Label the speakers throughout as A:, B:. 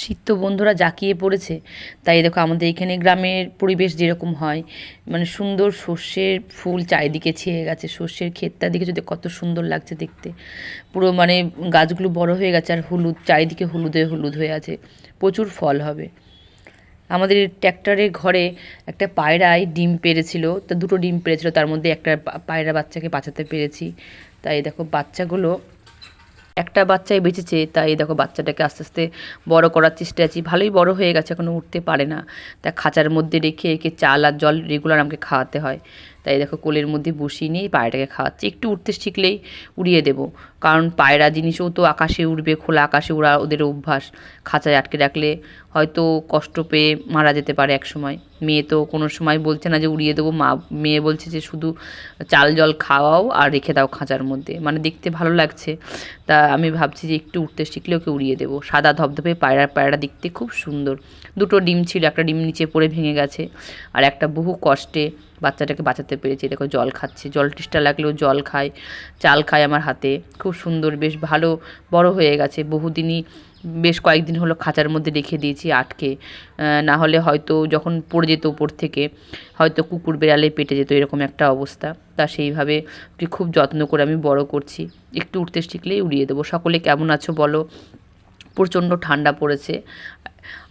A: শীত বন্ধুরা জাঁকিয়ে পড়েছে। তাই দেখো আমাদের এখানে গ্রামের পরিবেশ যেরকম হয় মানে সুন্দর সর্ষের ফুল চারিদিকে ছেয়ে গেছে। সর্ষের ক্ষেতটা দিকে যদি কত সুন্দর লাগছে দেখতে। পুরো মানে গাছগুলো বড় হয়ে গেছে আর হলুদ, চারিদিকে হলুদে হলুদ হয়ে আছে। প্রচুর ফল হবে। আমাদের ট্র্যাক্টরের ঘরে একটা পায়রায় ডিম পেড়েছিল তা দুটো ডিম পেড়েছিল তার মধ্যে একটা পায়রা বাচ্চাকে বাঁচাতে পেরেছি। তাই দেখো বাচ্চাগুলো একটা বাচ্চাই বেঁচেছে, তাই দেখো বাচ্চাটাকে আস্তে আস্তে বড় করার চেষ্টা আছি। ভালোই বড় হয়ে গেছে এখনও উঠতে পারে না। তা খাঁচার মধ্যে রেখে একে চাল আর জল রেগুলার আমাকে খাওয়াতে হয়। তাই দেখো কোলের মধ্যে বসিয়ে নিয়ে পায়রাটাকে খাওয়াচ্ছি। একটু উঠতে শিখলেই উড়িয়ে দেব। কারণ পায়রা জিনিসও তো আকাশে উড়বে, খোলা আকাশে উড়া ওদের অভ্যাস। খাঁচায় আটকে রাখলে হয়তো কষ্ট পেয়ে মারা যেতে পারে এক সময় মেয়ে তো কোনো সময় বলছে না যে উড়িয়ে দেবো, মা, মেয়ে বলছে যে শুধু চাল, জল খাওয়াও আর রেখে দাও খাঁচার মধ্যে। মানে দেখতে ভালো লাগছে। তা আমি ভাবছি যে একটু উঠতে শিখলে ওকে উড়িয়ে দেবো। সাদা ধপধপে পায়রা পায়রা দেখতে খুব সুন্দর। দুটো ডিম ছিল, একটা ডিম নিচে পড়ে ভেঙে গেছে। আর একটা বহু কষ্টে বাচ্চাটাকে বাঁচাতে পেরেছি। দেখো জল খাচ্ছে। জল তৃষ্ণা লাগলেও জল খায় চাল খায় আমার হাতে। খুব সুন্দর, বেশ ভালো, বড় হয়ে গেছে। বহুদিনই বেশ কয়েকদিন হলো খাঁচার মধ্যে রেখে দিয়েছি আটকে। না হলে হয়তো যখন পড়ে যেত উপর থেকে, হয়তো কুকুর বেড়ালে পেটে যেত, এরকম একটা অবস্থা। তা সেইভাবে খুব যত্ন করে আমি বড় করছি। একটু উঠতে শিখলেই উড়িয়ে দেবো। সকলে কেমন আছো বলো? প্রচণ্ড ঠান্ডা পড়েছে।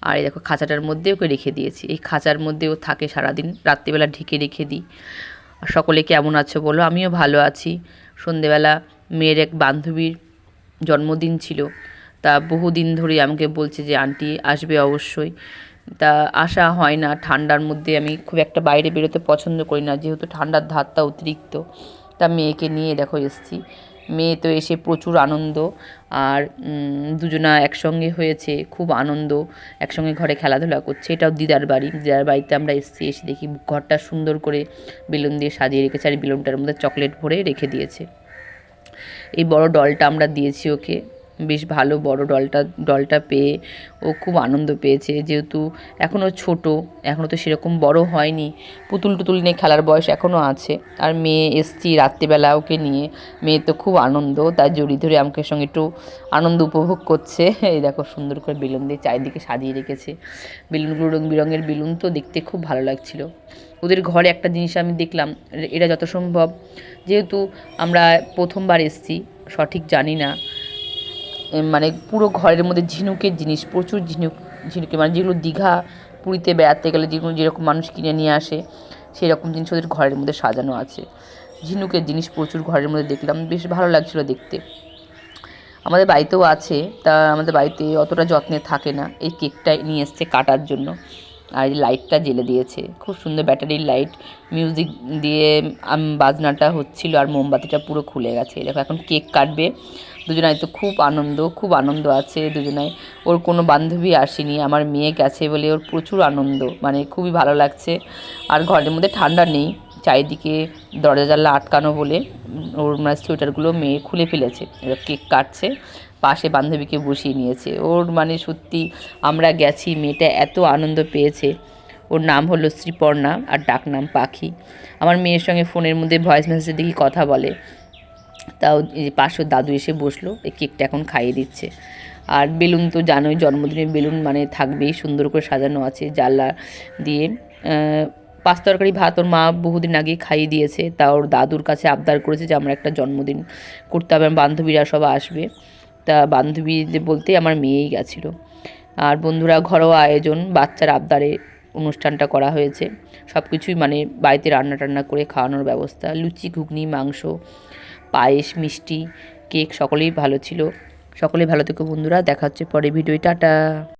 A: আর এই দেখো খাঁচাটার মধ্যে ওকে রেখে দিয়েছি। এই খাঁচার মধ্যে ও থাকে সারাদিন, রাত্রিবেলা ঢেকে রেখে দিই। সকলে কেমন আছো বলো? আমিও ভালো আছি। সন্ধেবেলা মেয়ের এক বান্ধবীর জন্মদিন ছিল। তা বহুদিন ধরে আমাকে বলছে যে, আন্টি, আসবে অবশ্যই। তা আসা হয় না, ঠান্ডার মধ্যে আমি খুব একটা বাইরে বেরোতে পছন্দ করি না, যেহেতু ঠান্ডার ধারটা অতিরিক্ত। তা মেয়েকে নিয়ে দেখো এসছি। মেয়ে তো এসে প্রচুর আনন্দ আর দুজনা একসঙ্গে হয়েছে, খুব আনন্দ, একসঙ্গে ঘরে খেলাধুলা করছে। এটাও দিদার বাড়ি। দিদার বাড়িতে আমরা এসেছি, এসে দেখি ঘরটা সুন্দর করে বেলুন দিয়ে সাজিয়ে রেখেছে আর বেলুনটার মধ্যে চকলেট ভরে রেখে দিয়েছে। এই বড় ডলটা আমরা দিয়েছি ওকে। বেশ ভালো বড় ডলটা ডলটা পেয়ে ও খুব আনন্দ পেয়েছে। যেহেতু এখনও ছোট এখনও তো সেরকম বড় হয়নি। পুতুল টুতুল নিয়ে খেলার বয়স এখনও আছে। আর মেয়ে এসছি রাত্রিবেলা ওকে নিয়ে। মেয়ে তো খুব আনন্দ, তার জড়ি ধরে আমাকে সঙ্গে একটু আনন্দ উপভোগ করছে। এই দেখো সুন্দর করে বেলুন দিয়ে চারিদিকে সাজিয়ে রেখেছে। বেলুনগুলো রং বেরঙের বেলুন তো দেখতে খুব ভালো লাগছিল। ওদের ঘরে একটা জিনিস আমি দেখলাম, এটা যত সম্ভব। যেহেতু আমরা প্রথমবার এসছি, সঠিক জানি না। মানে পুরো ঘরের মধ্যে ঝিনুকের জিনিস, প্রচুর ঝিনুক, ঝিনুকের মানে যেগুলো দীঘা পুরীতে বেড়াতে গেলে যেগুলো, যেরকম মানুষ কিনে নিয়ে আসে সেই রকম জিনিস ওদের ঘরের মধ্যে সাজানো আছে। ঝিনুকের জিনিস প্রচুর ঘরের মধ্যে দেখলাম, বেশ ভালো লাগছিল দেখতে। আমাদের বাড়িতেও আছে, তা আমাদের বাড়িতে অতটা যত্নে থাকে না, এই কেকটা নিয়ে এসছে কাটার জন্য। আর এই লাইটটা জ্বেলে দিয়েছে। খুব সুন্দর ব্যাটারির লাইট মিউজিক দিয়ে বাজনাটা হচ্ছিল আর মোমবাতিটা পুরো খুলে গেছে। দেখো, এখন কেক কাটবে। দুজনায় তো খুব আনন্দ খুব আনন্দ আছে দুজনায় ওর কোনো বান্ধবী আসেনি, আমার মেয়ে গেছে বলে ওর প্রচুর আনন্দ মানে খুবই ভালো লাগছে। আর ঘরের মধ্যে ঠান্ডা নেই। চারিদিকে দরজা জানলা আটকানো বলে ওর মানে সোয়েটারগুলো মেয়ে খুলে ফেলেছে। এবার কেক কাটছে, পাশে বান্ধবীকে বসিয়ে নিয়েছে। ওর মানে সত্যি আমরা গেছি, মেয়েটা এত আনন্দ পেয়েছে। ওর নাম হলো শ্রীপর্ণা আর ডাক নাম পাখি। আমার মেয়ের সঙ্গে ফোনের মধ্যে ভয়েস মেসেজে দেখি কথা বলে। তাও পাশের দাদু এসে বসল, এই কেকটা এখন খাইয়ে দিচ্ছে। আর বেলুন তো জানোই, জন্মদিনের বেলুন মানে থাকবেই, সুন্দর করে সাজানো আছে জানলা দিয়ে। পাঁচ তরকারি ভাত ওর মা বহুদিন আগে খাইয়ে দিয়েছে, তা ওর দাদুর কাছে আবদার করেছে যে আমরা একটা জন্মদিন করতে হবে, আমার বান্ধবীরা সব আসবে। তা বান্ধবী বলতে আমার মেয়েই গেছিল। আর বন্ধুরা, ঘরোয়া আয়োজন, বাচ্চার আবদারে অনুষ্ঠানটা করা হয়েছে। সব কিছুই মানে বাড়িতে রান্না টান্না করে খাওয়ানোর ব্যবস্থা। লুচি, ঘুগনি, মাংস, পায়েস, মিষ্টি, কেক সকলেই ভালো ছিল। সকলেই ভালো থেকো বন্ধুরা, দেখা হচ্ছে পরে ভিডিও টাটা!